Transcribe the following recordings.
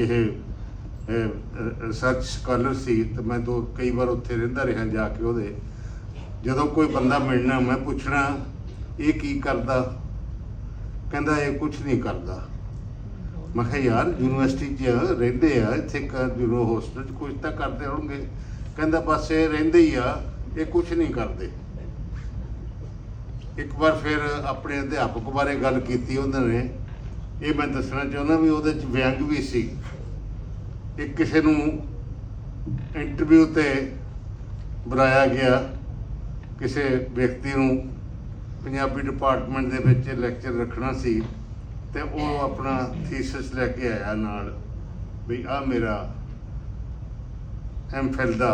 ਇਹ research scholar ਸੀ, ਤੇ ਮੈਂ ਦੋ, ਕਈ ਵਾਰ ਉੱਥੇ ਰਹਿੰਦਾ ਰਿਹਾ ਜਾ ਕੇ ਉਹਦੇ। ਜਦੋਂ ਕੋਈ ਬੰਦਾ ਮਿਲਣਾ, ਮੈਂ ਪੁੱਛਣਾ, ਇਹ ਕੀ ਕਰਦਾ? ਕਹਿੰਦਾ, ਇਹ ਕੁਝ ਨਹੀਂ ਕਰਦਾ। ਮੈਂ ਕਿਹਾ, ਯਾਰ, ਯੂਨੀਵਰਸਿਟੀ 'ਚ ਰਹਿੰਦੇ ਆ, ਇੱਥੇ ਯੂਰੋ ਹੋਸਟਲ 'ਚ ਕੁਝ ਤਾਂ ਕਰਦੇ ਹੋਣਗੇ। ਕਹਿੰਦਾ, ਬਸ, ਇਹ ਰਹਿੰਦੇ ਹੀ ਆ, ਇਹ ਕੁਝ ਨਹੀਂ ਕਰਦੇ। ਇੱਕ ਵਾਰ ਫਿਰ ਆਪਣੇ ਅਧਿਆਪਕ ਬਾਰੇ ਗੱਲ ਕੀਤੀ ਉਹਨਾਂ। ਨੇ ਇਹ ਮੈਂ ਦੱਸਣਾ ਚਾਹੁੰਦਾ ਵੀ ਉਹਦੇ 'ਚ ਵਿਅੰਗ ਵੀ ਸੀ। ਇੱਕ ਕਿਸੇ ਨੂੰ ਇੰਟਰਵਿਊ ਤੇ ਬੁਲਾਇਆ ਗਿਆ। ਕਿਸੇ ਵਿਅਕਤੀ ਨੂੰ ਪੰਜਾਬੀ ਡਿਪਾਰਟਮੈਂਟ ਦੇ ਵਿੱਚ ਲੈਕਚਰ ਰੱਖਣਾ ਸੀ ਤੇ ਉਹ ਆਪਣਾ ਥੀਸਿਸ ਲੈ ਕੇ ਆਇਆ ਨਾਲ ਵੀ ਆ ਮੇਰਾ ਐਮਫਿਲ ਦਾ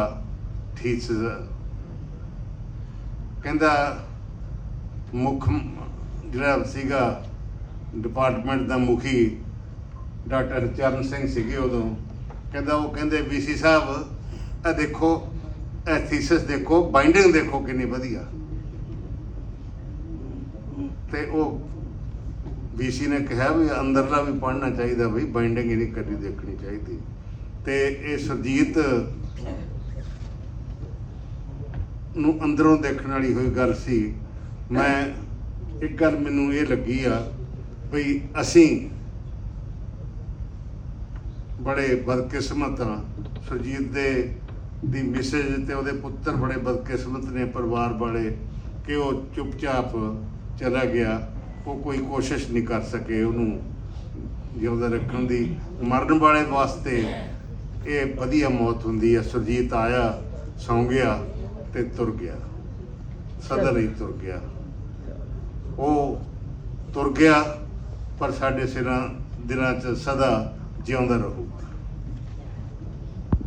ਥੀਸਿਸ ਕਹਿੰਦਾ ਮੁੱਖ ਜਿਹੜਾ ਸੀਗਾ ਡਿਪਾਰਟਮੈਂਟ ਦਾ ਮੁਖੀ ਡਾਕਟਰ ਚਰਨ ਸਿੰਘ ਸੀਗੇ ਉਦੋਂ। ਕਹਿੰਦਾ ਉਹ ਕਹਿੰਦੇ ਵੀਸੀ ਸਾਹਿਬ, ਇਹ ਦੇਖੋ, ਇਹ ਥੀਸਿਸ ਦੇਖੋ ਬਾਈਂਡਿੰਗ ਦੇਖੋ ਕਿੰਨੀ ਵਧੀਆ। ਤੇ ਉਹ ਵੀਸੀ ਨੇ ਕਿਹਾ ਵੀ ਅੰਦਰਲਾ ਵੀ ਪੜ੍ਹਨਾ ਚਾਹੀਦਾ ਬਈ ਬਾਈਂਡਿੰਗ ਹੀ ਨਹੀਂ ਕਦੀ ਦੇਖਣੀ ਚਾਹੀਦੀ। ਤੇ ਇਹ ਸੁਰਜੀਤ ਨੂੰ ਅੰਦਰੋਂ ਦੇਖਣ ਵਾਲੀ ਹੋਈ ਗੱਲ ਸੀ। ਮੈਂ ਇੱਕ ਗੱਲ ਮੈਨੂੰ ਇਹ ਲੱਗੀ ਆ ਵੀ ਅਸੀਂ ਬੜੇ ਬਦਕਿਸਮਤ ਆ ਸੁਰਜੀਤ ਦੇ, ਦੀ ਮਿਸੇਜ ਤੇ ਉਹਦੇ ਪੁੱਤਰ ਬੜੇ ਬਦਕਿਸਮਤ ਨੇ, ਪਰਿਵਾਰ ਵਾਲੇ, ਕਿ ਉਹ ਚੁੱਪਚਾਪ ਚਲਾ ਗਿਆ। ਉਹ ਕੋਈ ਕੋਸ਼ਿਸ਼ ਨਹੀਂ ਕਰ ਸਕੇ ਉਹਨੂੰ ਜਿਉਂਦਾ ਰੱਖਣ ਦੀ। ਮਰਨ ਵਾਲੇ ਵਾਸਤੇ ਇਹ ਵਧੀਆ ਮੌਤ ਹੁੰਦੀ ਹੈ। ਸੁਰਜੀਤ ਆਇਆ, ਸੌਂ ਗਿਆ ਤੇ ਤੁਰ ਗਿਆ। ਸਦਾ ਲਈ ਤੁਰ ਗਿਆ। ਉਹ ਤੁਰ ਗਿਆ। ਪਰ ਸਾਡੇ ਸਿਰਾਂ ਦਿਨਾਂ 'ਚ ਸਦਾ ਜਿਉਂਦਾ ਰਹੂ।